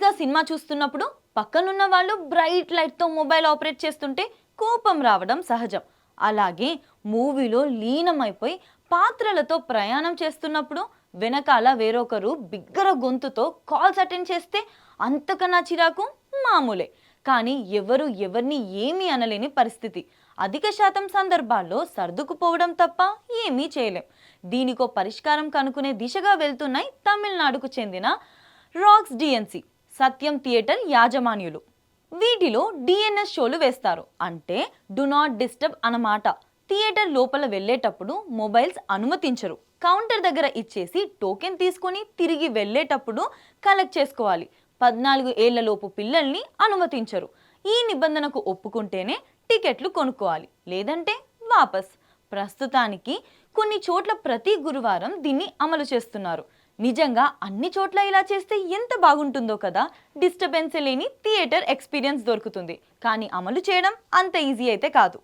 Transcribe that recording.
సీరియస్గా సినిమా చూస్తున్నప్పుడు పక్కనున్న వాళ్ళు బ్రైట్ లైట్తో మొబైల్ ఆపరేట్ చేస్తుంటే కోపం రావడం సహజం. అలాగే మూవీలో లీనమైపోయి పాత్రలతో ప్రయాణం చేస్తున్నప్పుడు వెనకాల వేరొకరు బిగ్గర గొంతుతో కాల్స్ అటెండ్ చేస్తే అంతకన్నా చిరాకు మామూలే. కానీ ఎవరు ఎవరిని ఏమీ అనలేని పరిస్థితి. అధిక శాతం సందర్భాల్లో సర్దుకుపోవడం తప్ప ఏమీ చేయలేం. దీనికో పరిష్కారం కనుక్కునే దిశగా వెళ్తున్నాయి తమిళనాడుకు చెందిన రాక్స్ డిఎన్సీ సత్యం థియేటర్ యాజమాన్యులు. వీటిలో డిఎన్ఎస్ షోలు వేస్తారు. అంటే డు నాట్ డిస్టర్బ్ అన్నమాట. థియేటర్ లోపల వెళ్ళేటప్పుడు మొబైల్స్ అనుమతించరు. కౌంటర్ దగ్గర ఇచ్చేసి టోకెన్ తీసుకొని తిరిగి వెళ్ళేటప్పుడు కలెక్ట్ చేసుకోవాలి. పద్నాలుగు ఏళ్ళలోపు పిల్లల్ని అనుమతించరు. ఈ నిబంధనకు ఒప్పుకుంటేనే టికెట్లు కొనుక్కోవాలి. లేదంటే వాపస్. ప్రస్తుతానికి కొన్ని చోట్ల ప్రతి గురువారం దీన్ని అమలు చేస్తున్నారు. నిజంగా అన్ని చోట్ల ఇలా చేస్తే ఎంత బాగుంటుందో కదా డిస్టర్బెన్స్ లేని థియేటర్ ఎక్స్పీరియన్స్ దొరుకుతుంది. కానీ అమలు చేయడం అంత ఈజీ అయితే కాదు.